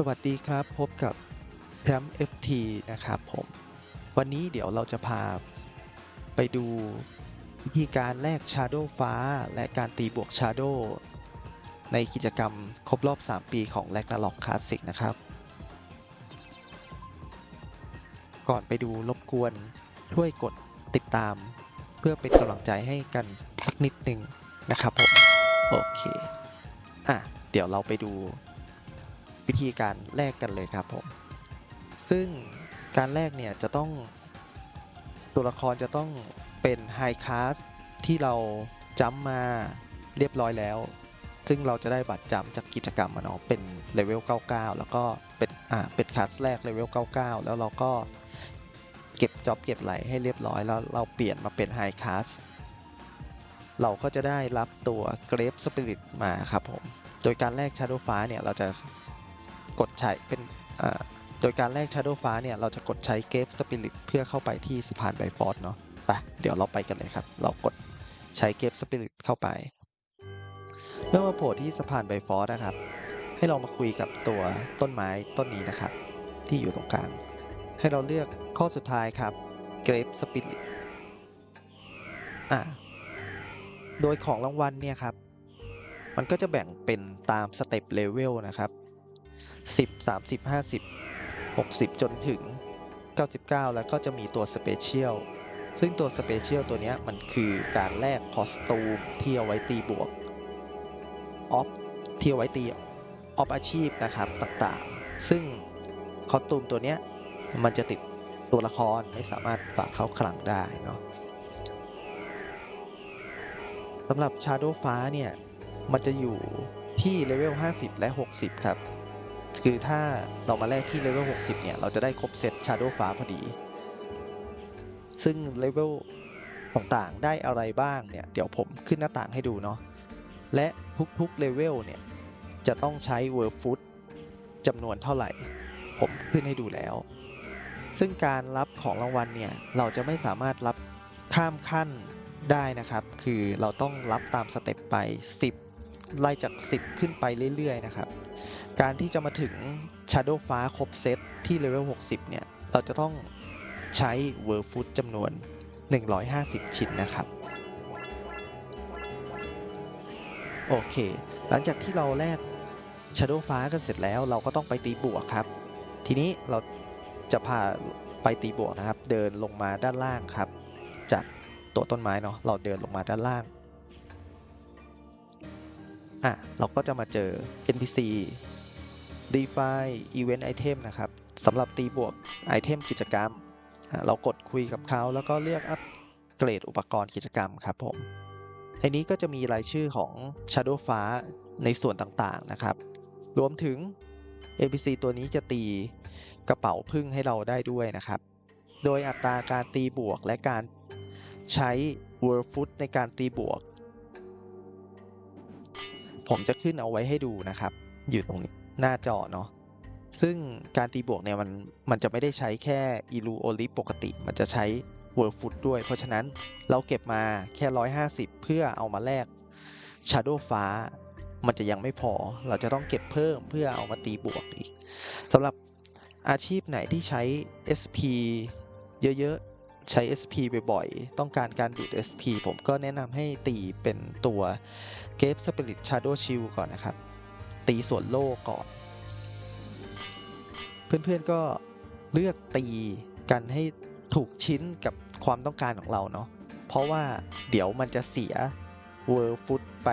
สวัสดีครับ พบกับแพม FT นะครับผม วันนี้เดี๋ยวเราจะพาไปดูวิธีการแลก Shadow ฟ้า และการตีบวก Shadow ในกิจกรรมครบรอบ 3 ปีของ Ragnarok Classic นะครับ ก่อนไปดูรบกวนช่วยกดติดตาม เพื่อเป็นกำลังใจให้กันสักนิดหนึ่งนะครับผม โอเค อะ เดี๋ยวเราไปดู วิธีการแลกกันเลยครับผม ซึ่งการแลกเนี่ยจะต้องตัวละครจะต้องเป็นไฮคลาสที่เราจัมาเรียบร้อยแล้ว ซึ่งเราจะได้บัตรจัมป์จากกิจกรรมอะเนาะเป็นเลเวล 99 แล้วก็เป็นอ่าเป็นคลาสแรกเลเวล 99 แล้วเราก็เก็บจ็อบเก็บไหลให้เรียบร้อยแล้วเราเปลี่ยนมาเป็นไฮคลาสเราก็จะได้รับตัวเกรฟสปิริตมาครับผม โดยการแลกชาโดฟ้าเนี่ย เราจะ กดใช้เป็นโดยการแลกชาโดฟ้าเนี่ย เราจะกดใช้เกฟสปิริตเพื่อเข้าไปที่สะพานไบฟอร์ดเนาะไปเดี๋ยวเราไปกันเลยครับ เรากดใช้เกฟสปิริตเข้าไปเมื่อมาโผล่ที่สะพานไบฟอร์ดนะครับ ให้เรามาคุยกับตัวต้นไม้ต้นนี้นะครับ ที่อยู่ตรงกลาง ให้เราเลือกข้อสุดท้ายครับเกรฟสปิริตอ่าโดยของรางวัลเนี่ยครับ มันก็จะแบ่งเป็นตามสเต็ปเลเวลนะครับ 10 30 50 60 จนถึง 99 แล้วก็จะมีตัวสเปเชียลซึ่งตัวสเปเชียลตัวนี้มันคือการแลกคอสตูมที่เอาไว้ตีบวกออฟที่เอาไว้ตีออฟอาชีพนะครับต่างๆ ซึ่งคอสตูมตัวนี้มันจะติดตัวละครไม่สามารถฝากเข้าคลังได้เนาะสำหรับชาโดฟ้าเนี่ย มันจะอยู่ที่เลเวล 50 และ 60 ครับ คือถ้าเรามาแลกที่เลเวล 60 เนี่ย เราจะได้ครบเซต Shadow ฟ้าพอดี ซึ่งเลเวลต่างๆ ได้อะไรบ้างเนี่ย เดี๋ยวผมขึ้นหน้าต่างให้ดูเนาะ และทุกๆเลเวลเนี่ย จะต้องใช้ World Food จำนวนเท่าไหร่ ผมขึ้นให้ดูแล้ว ซึ่งการรับของรางวัลเนี่ย เราจะไม่สามารถรับข้ามขั้นได้นะครับ คือเราต้องรับตามสเต็ปไป 10 ไล่จาก 10 ขึ้นไปเรื่อยๆ นะครับ การที่จะมาถึง Shadow ฟ้าครบเซตที่เลเวล 60 เนี่ย เราจะต้องใช้ World Food จำนวน 150 ชิ้นนะครับ โอเค หลังจากที่เราแลก Shadow ฟ้ากันเสร็จแล้ว เราก็ต้องไปตีบวกครับ ทีนี้เราจะพาไปตีบวกนะครับ เดินลงมาด้านล่างครับ จากตัวต้นไม้เนาะ เราเดินลงมาด้านล่างอะเราก็จะมาเจอ NPC Define Event Item นะครับสำหรับตีบวกไอเทมกิจกรรม เรากดคุยกับเขาแล้วก็เลือกอัปเกรดอุปกรณ์กิจกรรมครับผมในนี้ก็จะมีรายชื่อของ Shadow ฟ้าในส่วนต่างๆนะครับ รวมถึง NPC ตัวนี้จะตีกระเป๋าพึ่งให้เราได้ด้วยนะครับ โดยอัตราการตีบวกและการใช้ World Foot ในการตีบวก ผมจะขึ้นเอาไว้ให้ดูนะครับ อยู่ตรงนี้ หน้าจอเนาะซึ่งการตีบวกเนี่ยมันมันจะไม่ได้ใช้แค่อีลูโอลิปกติ มันจะใช้ World Foot ด้วย เพราะฉะนั้นเราเก็บมาแค่ 150 เพื่อเอามาแลก Shadow ฟ้า มันจะยังไม่พอ เราจะต้องเก็บเพิ่มเพื่อเอามาตีบวกอีกสำหรับอาชีพไหนที่ใช้ SP เยอะๆ ใช้ SP บ่อยๆ ต้องการการดูด SP ผมก็แนะนำให้ตีเป็นตัวเกฟสปิริตชาร์โดชิลก่อนนะครับ ตีส่วนโล่ก่อน เพื่อนๆก็เลือกตีกันให้ถูกชิ้นกับความต้องการของเราเนาะเพราะว่าเดี๋ยวมันจะเสียเวอร์ฟุตไป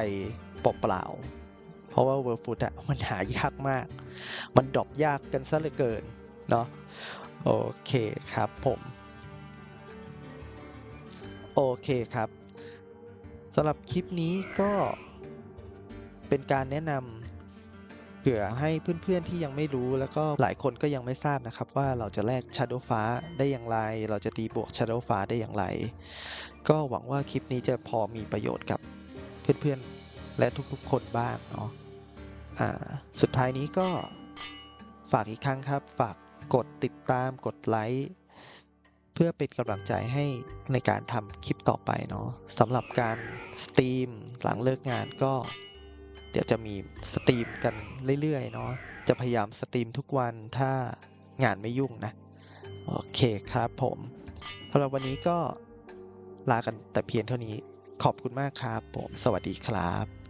เปล่าๆเพราะว่าเวอร์ฟุตอะมันหายากมาก มันดรอปยากกันซะเหลือเกินเนาะโอเคครับผมโอเคครับสำหรับคลิปนี้ก็เป็นการแนะนำ ผื่อให้เพื่อนๆที่ยังไม่รู้แล้วก็หลายคนก็ยังไม่ทราบนะครับ ว่าเราจะแลก Shadow ฟ้าได้อย่างไร เราจะตีบวก Shadow ฟ้าได้อย่างไร ก็หวังว่าคลิปนี้จะพอมีประโยชน์กับเพื่อนๆและทุกๆคนบ้างเนาะอ่าสุดท้ายนี้ก็ฝากอีกครั้งครับ ฝากกดติดตามกดไลค์เพื่อเป็นกำลังใจให้ในการทำคลิปต่อไปเนาะสำหรับการสตรีมหลังเลิกงานก็ ดี๋ยวจะมีสตรีมกันเรื่อยๆเนาะจะพยายามสตรีมทุกวันถ้างานไม่ยุ่งนะ โอเคครับผมสำหรับวันนี้ก็ลากันแต่เพียงเท่านี้ขอบคุณมากครับผม สวัสดีครับ